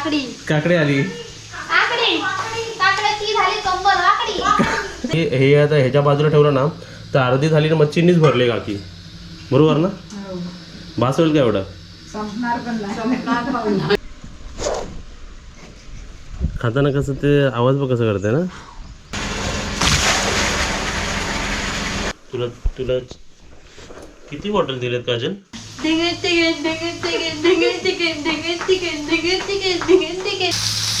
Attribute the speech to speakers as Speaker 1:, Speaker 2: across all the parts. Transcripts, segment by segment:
Speaker 1: काकडी.
Speaker 2: काकडे आली.
Speaker 1: काकडी. काकड्याची झाली कंबर काकडी.
Speaker 2: हे हे आता ह्याच्या बाजूला ठेवलं ना तर अर्धी झाली ना मच्छीनीच भरले काकी. बरोबर ना? बास होईल का एवढं? खाताना कसं ते आवाज बघ कसं करते ना? तुला तुला किती बॉटल दिलेत Kajal
Speaker 1: Dingin, dingin, dingin, dingin, dingin, dingin, dingin, dingin,
Speaker 2: dingin, dingin, dingin.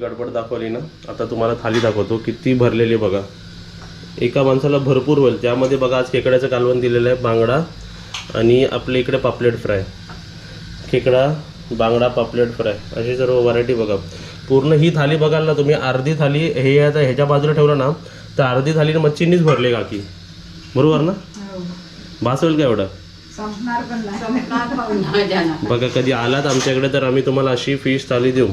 Speaker 2: गडबड दाखवली ना आता तुम्हाला थाली दाखवतो किती भरलेली आहे बघा. एका माणसाला भरपूर होईल त्यामध्ये बघा आज खेकड्याचं कालवण दिलेलं आहे बांगडा आणि आपल्या इकडे पापलेट फ्राय. खेकडा बांगडा पापलेट फ्राय अशी सर्व व्हरायटी बघा. पूर्ण ही थाली बघाल ना तुम्ही अर्धी थाली हे आता ह्याच्या बाजूला ठेवलं ना तर अर्धी थाली मच्छीनीच भरले काकी. बरोबर ना? बास होईल का एवढं? बघा कधी आलात आमच्याकडे तर आम्ही तुम्हाला अशी फिश थाली देऊ.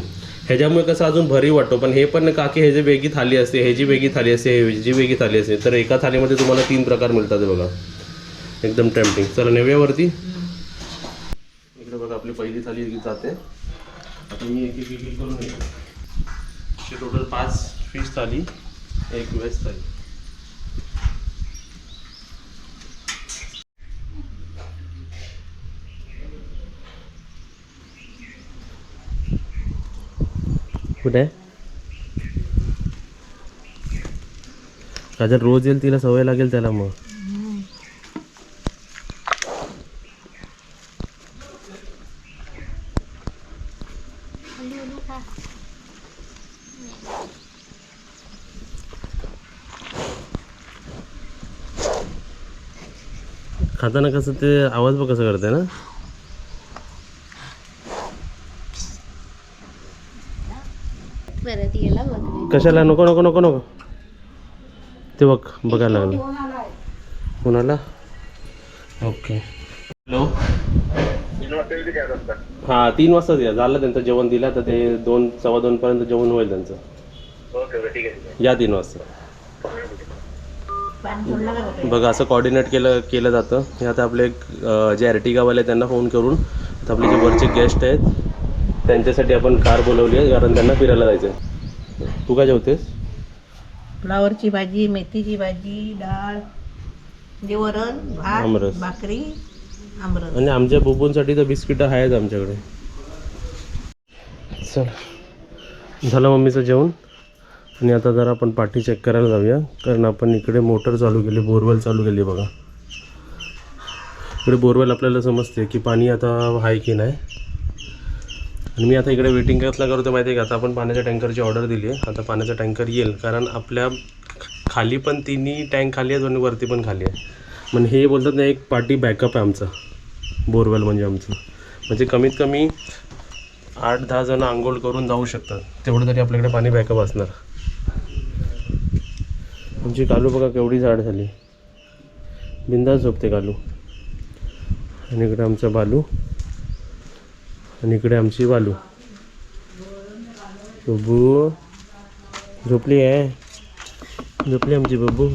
Speaker 2: ह्याच्यामुळे कसं अजून भरी वाटतो. पण हे पण काकी ह्याची वेगळी थाली असते ह्याची वेगळी थाली असते ह्याची वेगळी थाली असते तर एका थालीमध्ये तुम्हाला तीन प्रकार मिळतात बघा. एकदम टेम्पटिंग चला नेव्यावरती इकडे बघा आपली पहिली थाली जाते. आता मी एक एक करून येतो टोटल पाच फिश थाली एक वेज थाली. कुठे? आहे काजल रोज येईल तिला सवय लागेल त्याला मग. खाताना कसं ते आवाज पण कसं करते ना
Speaker 1: परत गेला बघ
Speaker 2: कशाला? नको नको नको नको. ते बघ बघायला लागलं. कोणाला? ओके. हॅलो. हां तीन वाजताच या झालं त्यांचं जेवण दिलं तर ते दोन सव्वा दोन पर्यंत जेवण होईल त्यांचं. या तीन वाजता. बघा असं कॉर्डिनेट केलं केलं जातं. हे आता आपले एक, जे अर्टिगावाले आहेत त्यांना फोन करून आता आपले जे वरचे गेस्ट आहेत त्यांच्यासाठी आपण कार बोलवली आहे कारण त्यांना फिरायला जायचं आहे तू काय जेवतेस?
Speaker 3: फ्लावरची भाजी मेथीची भाजी डाळ जे वरण
Speaker 2: आमरस.
Speaker 3: भात भाकरी आमरस.
Speaker 2: आणि आमच्या बुबूंसाठी तर बिस्किटं आहेत आमच्याकडे. चल. झालं मम्मीचं जेवण. आणि आता जरा आपण पाठी चेक करायला जाऊया. कारण आपण इकडे मोटर चालू केली बोरवेल चालू केली बघा. इकडे बोरवेल आपल्याला समजते की पाणी आता आहे की नाही. आणि मी आता इकडे वेटिंग कसला करतो माहिती आहे का? आता आपण पाण्याच्या टँकरची ऑर्डर दिली आहे आता पाण्याचा टँकर येईल कारण आपल्या खाली पण तिन्ही टँक खाली आहेत आणि वरती पण खाली आहे म्हणजे हे बोलतात ना एक पार्टी बॅकअप आहे आमचा. बोरवेल म्हणजे आमचं. म्हणजे कमीत कमी आठ दहा जण आंघोळ करून जाऊ शकतात. तेवढं तरी आपल्याकडे पाणी बॅकअप असणार. आमची कालू बघा केवढी झाड झाली. बिंदास झोपते कालू. आणि इकडे आमचा बालू. आणि इकडे आमची वालू. बबू. झोपली आहे? झोपली आमची बबू.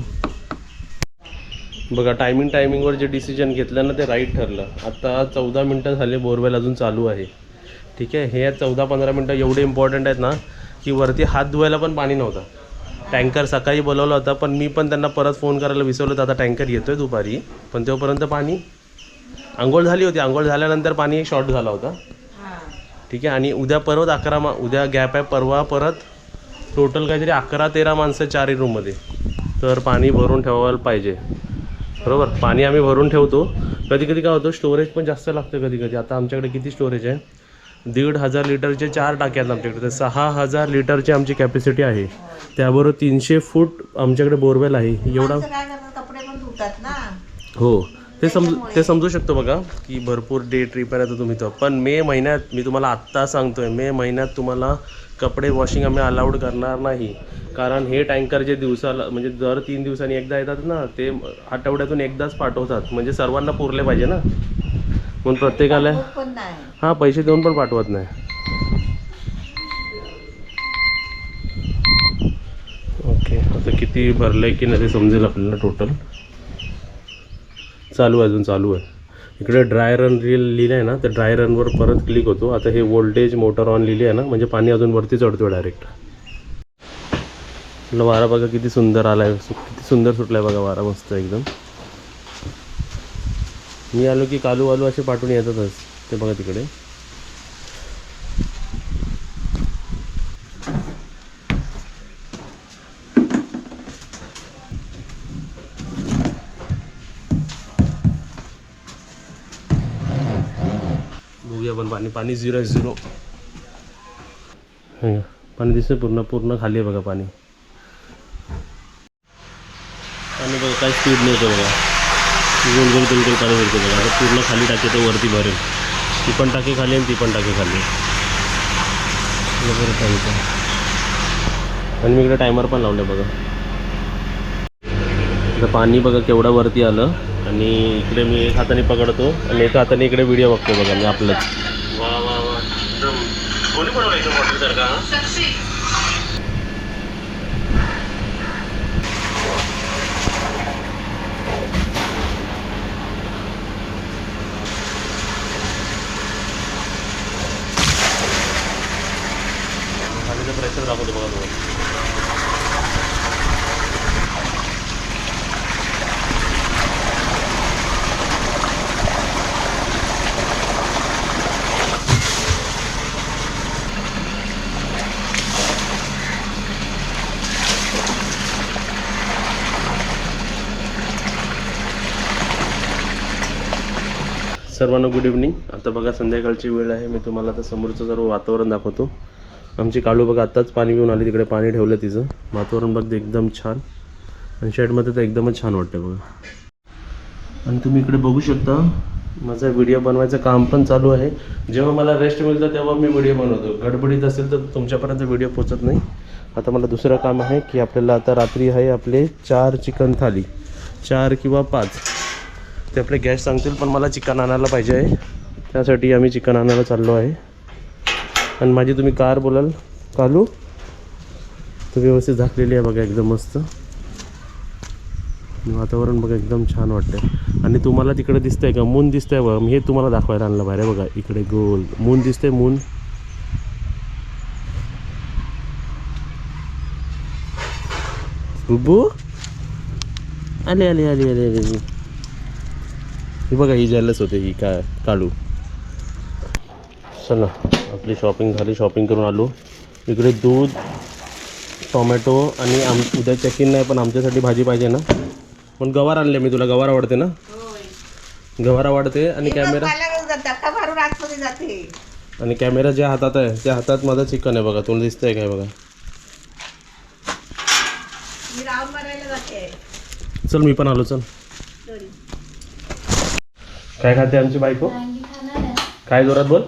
Speaker 2: बघा टायमिंग टायमिंगवर जे डिसिजन घेतलं ना ते राईट ठरलं. आता चौदा मिनटं झाले बोरवेल अजून चालू आहे. ठीक आहे? हे चौदा पंधरा मिनटं एवढे इम्पॉर्टंट आहेत ना की वरती हात धुवायला पण पाणी नव्हतं. टँकर सकाळी बोलवला होता पण मी पण त्यांना परत फोन करायला विसरलो तर आता टँकर येतोय दुपारी पण तोपर्यंत पाणी आंघोळ झाली होती. आंघोळ झाल्यानंतर पाणी शॉर्ट झाला होता. ठीक आहे? आणि उद्या परत अकरा मा उद्या गॅप आहे. परवा परत टोटल काहीतरी अकरा तेरा माणसं चारही रूममध्ये तर पाणी भरून ठेवायला पाहिजे. बरोबर? पाणी आम्ही भरून ठेवतो. कधी कधी काय होतं स्टोरेज पण जास्त लागतं कधी कधी आता आमच्याकडे किती स्टोरेज आहे? दीड हजार लिटरचे चार टाक्या आहेत आमच्याकडे. तर सहा हजार लिटरची आमची कॅपॅसिटी आहे. त्याबरोबर तीनशे फूट आमच्याकडे बोरवेल आहे. एवढा हो. ते समजू ते समजू शकतो बघा की भरपूर डे ट्रिप आहे तर तुम्ही तो पण मे महिन्यात मी तुम्हाला आत्ता सांगतोय मे महिन्यात तुम्हाला कपडे वॉशिंग आम्ही अलाउड करणार नाही. कारण हे टँकर जे दिवसाला म्हणजे दर तीन दिवसांनी एकदा येतात ना ते आठवड्यातून एकदाच पाठवतात. म्हणजे सर्वांना पुरले पाहिजे ना. म्हणून प्रत्येकाला हां पैसे देऊन पण पाठवत नाही. ओके आता किती भरलं आहे की नाही ते समजेल आपल्याला टोटल चालू आहे अजून चालू आहे. इकडे ड्राय रन रील लिहिलं आहे ना तर ड्राय रनवर परत क्लिक होतो. आता हे वोल्टेज मोटर ऑन लिहिली आहे ना म्हणजे पाणी अजून वरती चढतो डायरेक्ट वारा बघा किती सुंदर आला आहे किती सुंदर सुटला आहे बघा वारा मस्त एकदम. मी आलो की कालू वालू असे पाठवून येतातच ते बघा तिकडे. बघूया पण पाणी पाणी झिरो आहे झिरो पाणी दिसतं पूर्ण पूर्ण खाली आहे बघा पाणी. पाणी बघा काय स्पीड नाही येतं बघा. गोल गोल गोल गोल पाणी भरतो बघा. आता पूर्ण खाली टाके तर वरती भरेल. ती पण टाकी खाली आणि ती पण टाकी खाली. बरोबर टाईम आणि मी इकडे टायमर पण लावलं बघा. पाणी बघा केवढं वरती आलं. आणि इकडे मी एक हाताने पकडतो आणि एका हाताने इकडे व्हिडिओ बघतो बघा मी आपलंच वा वा वा एकदम कोणी बनवलं एकदम हॉटेलसारखा हा? पाणीचं प्रेशर दाखवतो बघा तुम्हाला सर्वांना गुड इव्हनिंग आता बघा संध्याकाळची वेळ आहे. मी तुम्हाला आता समोरचं सर्व वातावरण दाखवतो. आमची काळू बघा आत्ताच पाणी पिऊन आली. तिकडे पाणी ठेवलं तिचं. वातावरण बघते एकदम छान. आणि शेडमध्ये तर एकदमच छान वाटतं बघा. आणि तुम्ही इकडे बघू शकता माझा व्हिडिओ बनवायचं काम पण चालू आहे. जेव्हा मला रेस्ट मिळतं तेव्हा मी व्हिडिओ बनवतो. गडबडीत असेल तर तुमच्यापर्यंत व्हिडिओ पोचत नाही. आता मला दुसरं काम आहे की आपल्याला आता रात्री आहे आपले चार चिकन थाली. चार किंवा पाच. ते आपले गॅस सांगतील पण मला चिकन आणायला पाहिजे आहे. त्यासाठी आम्ही चिकन आणायला चाललो आहे. आणि माझी तुम्ही कार बोलाल. कालू तर व्यवस्थित झाकलेली आहे बघा एकदम मस्त. वातावरण बघा एकदम छान वाटतंय. आणि तुम्हाला तिकडे दिसतंय का? मून दिसतंय बघा. मी हे तुम्हाला दाखवायला आणलं बाहेर बघा इकडे गोल. मून दिसतंय मून. बुबू आले आले आले आले आले. ही बघा ही जेलस होते ही काय काळू चला आपली शॉपिंग झाली शॉपिंग करून आलो. इकडे दूध टोमॅटो आणि आम उद्या चेक इन नाही पण आमच्यासाठी भाजी पाहिजे ना. पण गवार आणले मी तुला गवार आवडते ना? गवार आवडते आणि कॅमेरा आणि कॅमेरा ज्या हातात आहे त्या हातात माझं चिकन आहे बघा तुला दिसतंय काय बघा. चल मी पण आलो चल. काय खाते आमची बायको? काय जोरात बोल?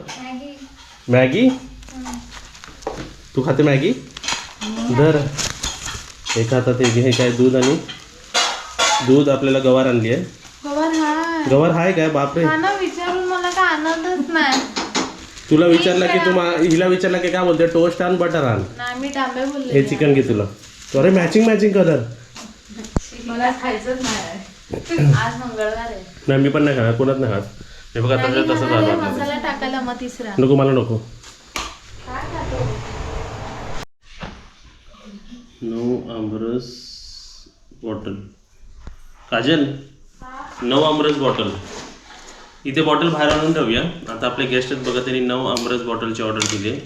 Speaker 1: मॅगी.
Speaker 2: तू खाते मॅगी? दर एका हातात हे घे काय दूध आणि दूध आपल्याला गवार आणली आहे. गवार हाय. काय? बापरे.
Speaker 1: हा विचारून मला काय आनंदच नाही.
Speaker 2: तुला विचारलं की तू मा- हिला विचारलं की काय बोलते? टोस्ट आण बटर आण.
Speaker 1: नाही मी डांबे बोलले
Speaker 2: हे चिकन घे तुला. तो अरे मॅचिंग मॅचिंग कलर
Speaker 1: मला खायचंच नाही. आज मंगळवार आहे.
Speaker 2: नाही मी पण नाही खाणार कोणाच नाही खात. हे बघा तसं तसं झालं.
Speaker 1: मसाला टाकायला मग तिसरा.
Speaker 2: नको मला नको. नऊ आमरस बॉटल. काजल नऊ आमरस बॉटल. इथे बॉटल बाहेर आणून ठेवूया. आता आपले गेस्ट आहेत बघा त्यांनी नऊ आमरस बॉटलची ऑर्डर दिली आहे.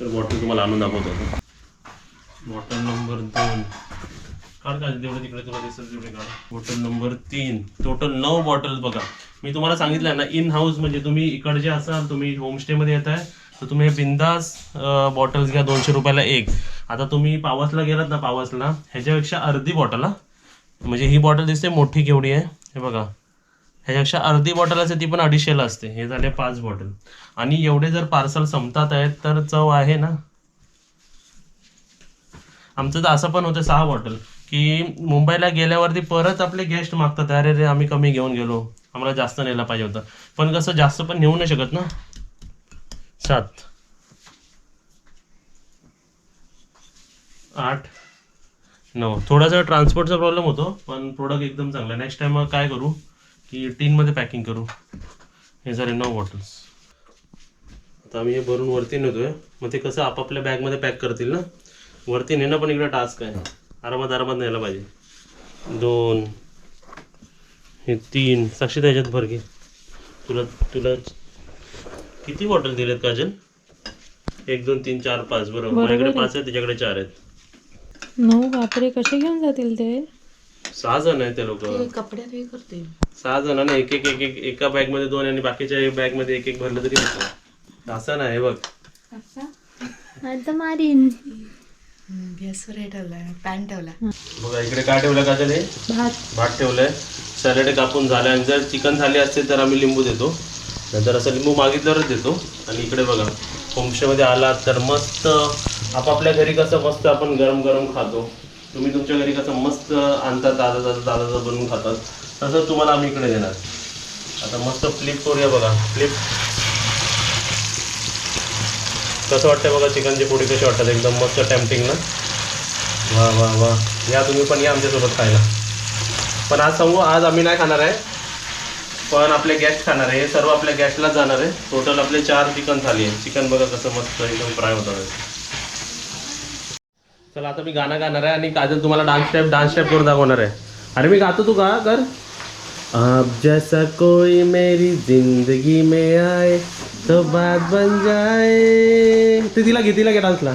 Speaker 2: तर बॉटल तुम्हाला आणून दाखवतो. बॉटल नंबर दोन. काढ तिकडे तुला दिसेल तेवढे काढ बॉटल नंबर तीन. टोटल नऊ बॉटल बघा. मी तुम्हाला सांगितलं ना इन हाऊस म्हणजे तुम्ही इकडचे असाल तुम्ही होमस्टेमध्ये येत आहे तर तुम्ही हे बिंदास बॉटल्स घ्या दोनशे रुपयाला एक. आता तुम्ही पावसला गेलात ना पावसला ह्याच्यापेक्षा अर्धी बॉटल हा. म्हणजे ही बॉटल दिसते मोठी केवढी आहे? हे बघा. ह्याच्यापेक्षा अर्धी बॉटल असते ती पण अडीचशेला असते. हे झाले पाच बॉटल आणि एवढे जर पार्सल संपतात आहेत तर चव आहे ना? आमचं तर असं पण होतं सहा बॉटल की मुंबईला गेल्यावरती परत आपले गेस्ट मागतात. अरे रे आम्ही कमी घेऊन गेलो. आम्हाला जास्त न्यायला पाहिजे होतं. पण कसं जास्त पण नेऊ नाही शकत ना? सात. आठ. नऊ. थोडासा ट्रान्सपोर्टचा प्रॉब्लेम होतो पण प्रोडक्ट एकदम चांगला. नेक्स्ट टाइम काय करू? की टीनमध्ये पॅकिंग करू. हे झाले नऊ बॉटल्स आता आम्ही हे भरून वरती नेतोय. मग ते कसं आपापल्या बॅगमध्ये पॅक करतील ना? वरती नेणं पण इकडे टास्क आहे. आरामात आरामात न्यायला पाहिजे. दोन हे तीन. साक्षी त्याच्यात भर घे. तुला तुला किती बॉटल दिलेत काजल? एक दोन तीन चार पाच. बरोबर माझ्याकडे पाच आहेत त्याच्याकडे चार आहेत.
Speaker 4: नऊ बापरे कसे घेऊन जातील ते?
Speaker 2: सहा जण आहेत ते लोक.
Speaker 1: कपड्यात हे करते
Speaker 2: सहा जणांना एक एक एक एक एका बॅगमध्ये दोन आणि बाकीच्या बॅगमध्ये एक एक भरलं तरी होतं. असं नाही बघ.
Speaker 4: आता मारीन.
Speaker 1: गॅसवर हे ठेवलाय पॅन ठेवला
Speaker 2: बघा इकडे काय ठेवलं का हे
Speaker 4: भात.
Speaker 2: भात ठेवलंय. सॅलड कापून झालं. आणि जर चिकन झाले असते तर आम्ही लिंबू देतो. नंतर असं लिंबू मागितल्यावरच देतो. आणि इकडे बघा होमस्टेमध्ये आलात तर मस्त आपापल्या घरी कसं मस्त आपण गरम गरम खातो. तुम्ही तुमच्या घरी कसं मस्त आणता ताजं ताजं ताजं ताजं बनवून खातात. तसं तुम्हाला आम्ही इकडे देणार. आता मस्त फ्लिप करूया बघा. फ्लिप कसं वाटतंय बघा चिकनची पोळी कशी वाटतात? एकदम मस्त टेम्पटिंग ना. वा वा वा. या तुम्ही पण या आमच्यासोबत खायला. पण आज सांगू आज आम्ही नाही खाणार आहे. पण आपले गेस्ट खाणार आहे. हे सर्व आपल्या गेस्टलाच जाणार आहे. टोटल आपले चार चिकन थाली आहे चिकन बघा कसं मस्त एकदम फ्राय होतं चला आता मी गाणं गाणार आहे आणि काजल तुम्हाला डान्स स्टेप डान्स स्टेप करून दाखवणार आहे. अरे मी गातो तू का? कर. आप जैसा कोई मेरी जिंदगी में आए तो बात बन जाए. ते तिला घे तिला घे डान्सला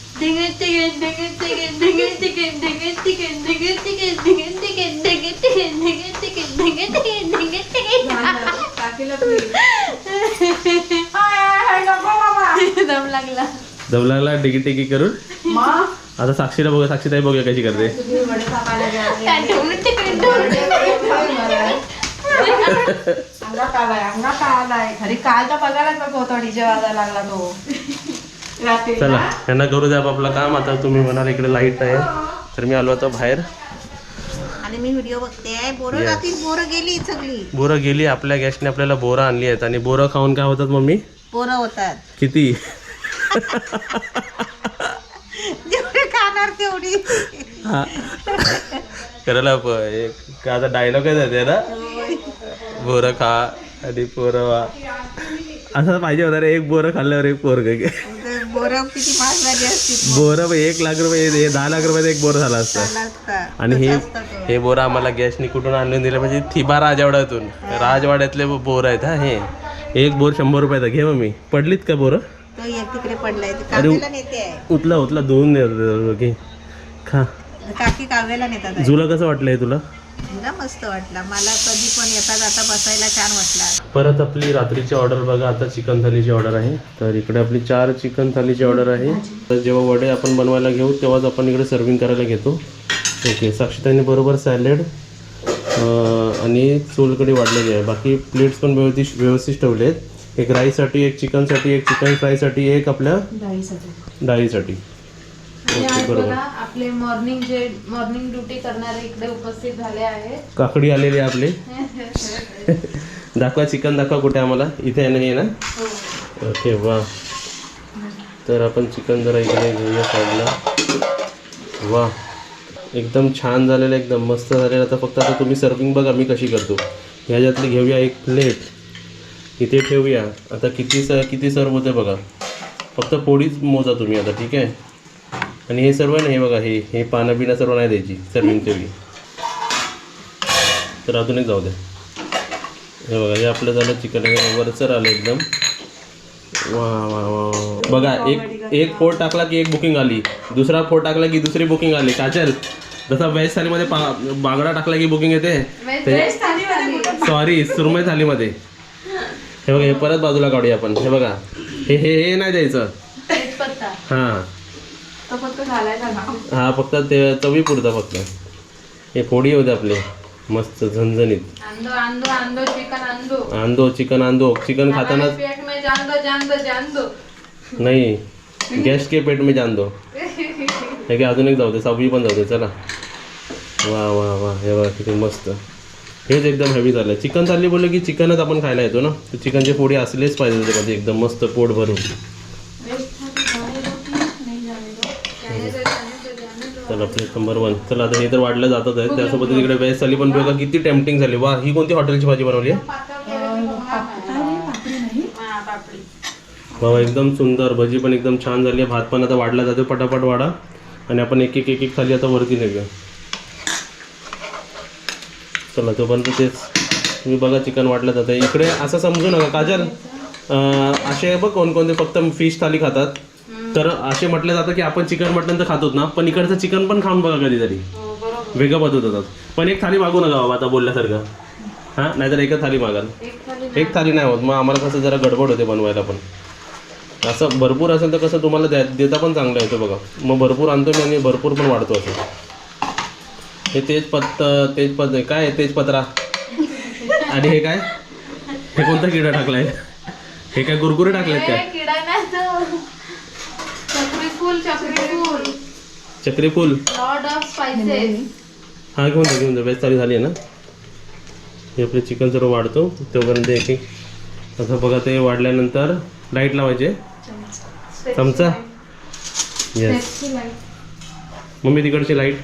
Speaker 1: दम लागला
Speaker 2: दम लागला टिकी करून. आता साक्षीला बघा साक्षी ताई बघूया कशी करते.
Speaker 1: अंगा काल
Speaker 3: आहे अंगा काल आहे खरी काल तर बघायलाच नको होता डीजे वाजायला लागला तो.
Speaker 2: चला यांना करू द्या आपलं काम. आता तुम्ही म्हणाल इकडे लाइट आहे. तर मी आलो आता बाहेर.
Speaker 3: आणि मी व्हिडिओ बघते. बोरं बोरं गेली सगळी.
Speaker 2: बोरं गेली आपल्या गॅसने आपल्याला बोरं आणली आहेत. आणि बोरं खाऊन काय होतात मम्मी?
Speaker 3: बोरं होतात.
Speaker 2: किती?
Speaker 3: जेवढे खाणार तेवढी.
Speaker 2: हा. करायला प- एक आता डायलॉग आहे ते ना? बोरं खा आणि पोरं वा. असं पाहिजे होता रे एक बोरं खाल्ल्यावर एक पोरग
Speaker 3: बोरं किती महाग झाली असतील
Speaker 2: बोरं बघ, एक लाख रुपये हे दहा लाख रुपयाचं एक बोरं झालं असतं.
Speaker 3: झाला.
Speaker 2: आणि हे. हे बोरं आम्हाला गॅसनी कुठून आणून दिलं? म्हणजे थिबा राजवाड्यातून. राजवाड्यातले बोरं आहेत हा हे. एक बोर शंभर रुपयाचा घे मग मी पडलीत का बोरं?
Speaker 3: तिकडे पडलाय. ते
Speaker 2: अरे, उतला उतला धुवून दे घे. खा.
Speaker 3: काकी काव्याला नेतात.
Speaker 2: जुला कसं वाटलं हे तुला?
Speaker 3: मस्त वाटला. मला कधी पण येता जाता बसायला छान वाटला.
Speaker 2: परत आपली रात्रीची ऑर्डर बघा. आता चिकन थालीची ऑर्डर आहे. तर इकडे आपली चार चिकन थालीची ऑर्डर आहे. तर जेव्हा वडे आपण बनवायला घेऊ तेव्हाच आपण इकडे सर्विंग करायला घेतो. ओके साक्षीताईने बरोबर सॅलेड आणि सोलकडी वाढलेली आहे. बाकी प्लेट्स पण व्यवस्थित व्यवस्थित ठेवले आहेत एक राईसाठी एक चिकनसाठी एक चिकन फ्रायसाठी एक आपल्या डाळीसाठी. ओके बरोबर.
Speaker 1: आपले मॉर्निंग जे मॉर्निंग ड्युटी करणारे इकडे उपस्थित झाले आहेत.
Speaker 2: काकडी आलेली आहे आपली. दाखवा चिकन दाखवा कुठे आम्हाला. इथे आहे ना हे ना? ओके वा. तर आपण चिकन जरा इकडे घेऊया साईडला वा. एकदम छान झालेलं आहे, एकदम मस्त झालेलं. आता फक्त आता तुम्ही सर्विंग बघा मी कशी करतो. ह्याच्यातली घेऊया एक प्लेट इथे ठेवूया. आता किती स किती सर्व होते बघा. फक्त पोळीच मोजा तुम्ही आता ठीक आहे? आणि हे सर्व ना हे बघा हे हे पानं बिना सर्व नाही द्यायची सर्विंग तेवढी तर अजून एक जाऊ द्या. हे बघा हे आपलं झालं चिकन वरचर आलं एकदम. वा वा वा. बघा एक एक फोड टाकला की एक बुकिंग आली. दुसरा फोड टाकला की दुसरी बुकिंग आली. काजल जसा व्हेज थालीमध्ये पा बांगडा टाकला की बुकिंग येते? सॉरी सुरमई थालीमध्ये. हे बघा हे परत बाजूला काढूया आपण. हे बघा. हे हे हे नाही द्यायचं. हां.
Speaker 3: तो फक्त घालायचा ना.
Speaker 2: हा फक्त ते चवी पुरता फक्त. हे फोडी होते आपले मस्त झणझणीत.
Speaker 1: आंदो आंदो आंदो चिकन आंदो.
Speaker 2: आंदो चिकन आंदो. चिकन खातानाच
Speaker 1: पेट में जान दो जान दो जान दो
Speaker 2: नाही गॅस के पेट में दो हे काय अजून एक जाऊ दे सहावी पण जाऊ दे चला. वा वा वा हे बघा किती मस्त. हेच एकदम हेवी झालं चिकन चालली बोललं की चिकनच आपण खायला येतो ना? तर चिकनचे फोडी असलेच पाहिजे त्याच्यामध्ये एकदम मस्त पोट भरून. झालं प्लेट नंबर वन चला आता हे तर वाढलं जातच आहे. त्यासोबत तिकडे वेज थाली पण बघा किती टेम्पटिंग झाली. वा ही कोणती हॉटेलची भाजी बनवली आहे? बाबा एकदम सुंदर. भजी पण एकदम छान झाली आहे. भात पण आता वाढला जातो पटापट वाढा. आणि आपण एक एक एक एक थाली आता वरती नेऊया. चला तोपर्यंत तेच तुम्ही बघा चिकन वाटलं जातं इकडे असं समजू नका. काजल असे बघ कोणकोणते फक्त फिश थाली खातात. तर असे म्हटलं जातं की आपण चिकन मटन तर खातोच ना पण इकडचं चिकन पण खाऊन बघा कधीतरी. वेगळं पद्धत होतात. पण एक थाली मागू नका बाबा आता बोलल्यासारखं. हां? नाहीतर एकच थाली मागाल. एक थाली नाही. होत. मग आम्हाला कसं जरा गडबड होते बनवायला पण. असं भरपूर असेल तर कसं तुम्हाला द्या देता पण चांगलं येतं बघा. मग भरपूर आणतो मी आणि भरपूर पण वाढतो असं. हे तेजपत्त तेजपत्त काय तेजपत्रा? आणि हे काय? हे कोणता किडा टाकलाय? हे काय कुरकुरे टाकलेत काय?
Speaker 1: किडा नाही तो चक्री फूल चक्री फूल.
Speaker 2: चक्री फुल.
Speaker 1: लॉर्ड ऑफ स्पाइसेस
Speaker 2: हा घेऊन जा घेऊन जा बेस्ट थाली झाली आहे ना? हे आपले चिकन सर्व वाढतो. तोपर्यंत एक एक असं बघा ते वाढल्यानंतर लाइट लावायचे. चमचा? येस मम्मी तिकडची लाइट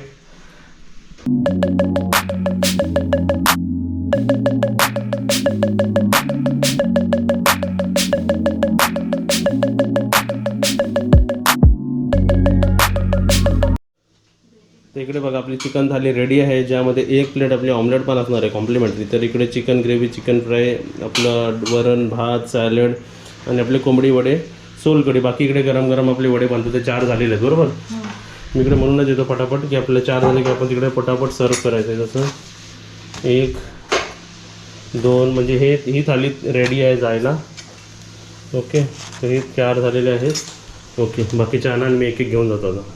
Speaker 2: तर इकडे बघा आपली चिकन थाली रेडी आहे. ज्यामध्ये एक प्लेट आपली ऑमलेट पण असणार आहे कॉम्प्लिमेंटरी तर इकडे चिकन ग्रेव्ही चिकन फ्राय आपलं वरण भात सॅलड आणि आपले कोंबडी वडे सोलकडी बाकी इकडे गरम गरम आपले वडे बनतो ते चार झालेले आहेत बरोबर? मी इकडे म्हणूनच येतो पटापट की आपल्याला चार झाले की आपण तिकडे पटापट सर्व करायचं आहे. जसं एक दोन म्हणजे हे ही थाली रेडी आहे जायला. ओके तर हे चार झालेले आहेत. ओके बाकीच्या अनान मी एक एक घेऊन जातो आता.